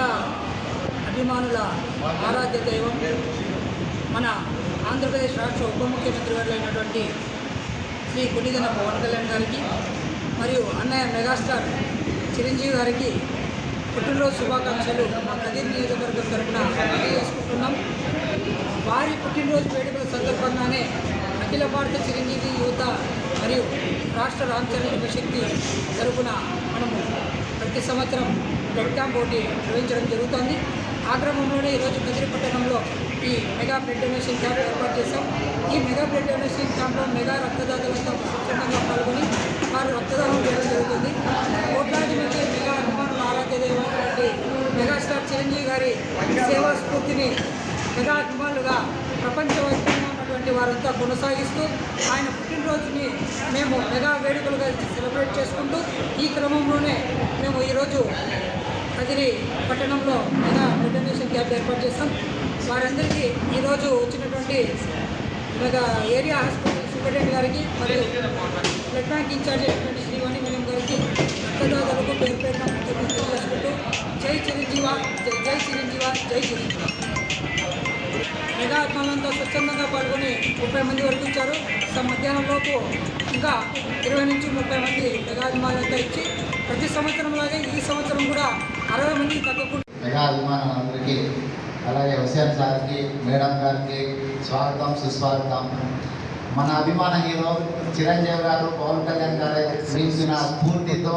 అభిమానుల ఆరాధ్య దైవం మన ఆంధ్రప్రదేశ్ రాష్ట్ర ఉప ముఖ్యమంత్రి గారు అయినటువంటి శ్రీ కొన్నిదన పవన్ కళ్యాణ్ గారికి మరియు అన్నయ్య మెగాస్టార్ చిరంజీవి గారికి పుట్టినరోజు శుభాకాంక్షలు మా కదిరి నియోజకవర్గం తరఫున తెలియజేసుకుంటున్నాం. వారి పుట్టినరోజు వేడుకల సందర్భంగానే అఖిల భారత చిరంజీవి యువత మరియు రాష్ట్ర రామచరణ శక్తి తరఫున మనము ప్రతి సంవత్సరం బ్లడ్ క్యాంప్ ఒకటి నిర్వహించడం జరుగుతుంది. ఆ క్రమంలోనే ఈరోజు కదిరి పట్టణంలో ఈ మెగా బ్లడ్ డొనేషన్ క్యాంప్ ఏర్పాటు చేశాం. ఈ మెగా బ్లడ్ డొనేషన్ క్యాంప్లో మెగా రక్తదాతలతో స్వచ్ఛందంగా పాల్గొని వారు రక్తదానం చేయడం జరుగుతుంది. కోట్లాది మంది మెగా అభిమానులు ఆరాధ్య మెగాస్టార్ చిరంజీవి గారి సేవా స్ఫూర్తిని మెగా అభిమానులుగా ప్రపంచవ్యాప్తంగా ఉన్నటువంటి వారంతా కొనసాగిస్తూ ఆయన పుట్టినరోజుని మేము మెగా వేడుకలుగా సెలబ్రేట్ చేసుకుంటూ ఈ క్రమంలోనే మేము ఈరోజు కదిరి పట్టణంలో మెగా బ్లడ్ క్యాంప్ ఏర్పాటు చేస్తాం. వారందరికీ ఈరోజు వచ్చినటువంటి మెగా ఏరియా హాస్పిటల్ సూపరింటెండెంట్ గారికి మరియు బ్లడ్ బ్యాంక్ ఇన్ఛార్జ్ అయినటువంటి శ్రీవాణి మేడం గారికి రక్తదాతలకు పేరు పేరున చేసుకుంటూ జై చిరంజీవ జై జై చిరంజీవ జై చిరంజీవ. మెగా స్వచ్ఛందంగా పాల్గొని ముప్పై మంది వరకు ఇచ్చారు. మధ్యాహ్నం లోపు ఇంకా ఇరవై నుంచి ముప్పై మంది మెగా ఇచ్చి ప్రతి సంవత్సరం లాగే ఈ సంవత్సరం కూడా అరవై మంది తగ్గకుండా మెగా అభిమానులందరికీ అలాగే హుసేన్ సార్కి మేడం గారికి స్వాగతం సుస్వాగతం. మన అభిమాన హీరో చిరంజీవి గారు పవన్ కళ్యాణ్ గారు చూసిన స్ఫూర్తితో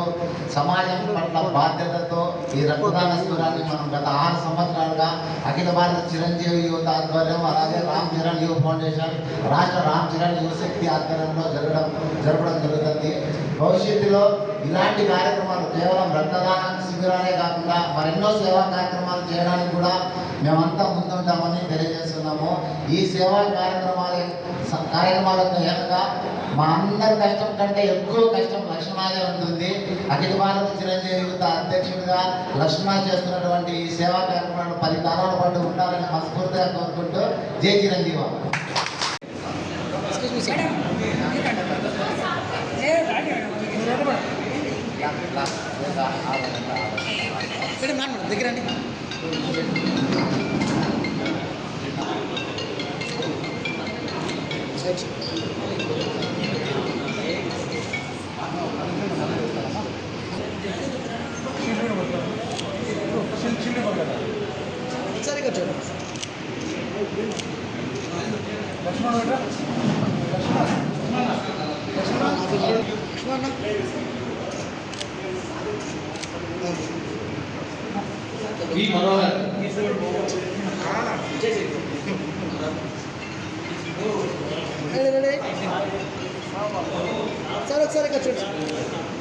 సమాజం పట్ల బాధ్యతతో ఈ రక్తదాన శిబిరాన్ని మనం గత ఆరు సంవత్సరాలుగా అఖిల భారత చిరంజీవి యువత ఆధ్వర్యం అలాగే రామ్ చరణ్ యువ ఫౌండేషన్ రాష్ట్ర రామ్ చరణ్ యువశక్తి ఆధ్వర్యంలో జరగడం జరపడం జరుగుతుంది. భవిష్యత్తులో ఇలాంటి కార్యక్రమాలు కేవలం రక్తదాన శిబిరాలే కాకుండా మరెన్నో సేవా కార్యక్రమాలు చేయడానికి కూడా మేమంతా ముందుంటామని తెలియజేస్తున్నాము. ఈ సేవా కార్యక్రమాల కార్యక్రమాలకు వెనుక మా అందరి కష్టం కంటే ఎక్కువ కష్టం లక్ష్మణాదే ఉంటుంది. అఖిల భారత చిరంజీవి యువత అధ్యక్షుడిగా లక్ష్మణ చేస్తున్నటువంటి ఈ సేవా కార్యక్రమాలు పది కాలాల పాటు ఉండాలని మనస్ఫూర్తిగా కోరుకుంటూ జై చిరంజీవ 짜리가 좀. 몇만 원이야? 몇만 원? 몇만 원? సార్ ఒకసారి ఇక్కడ చూడండి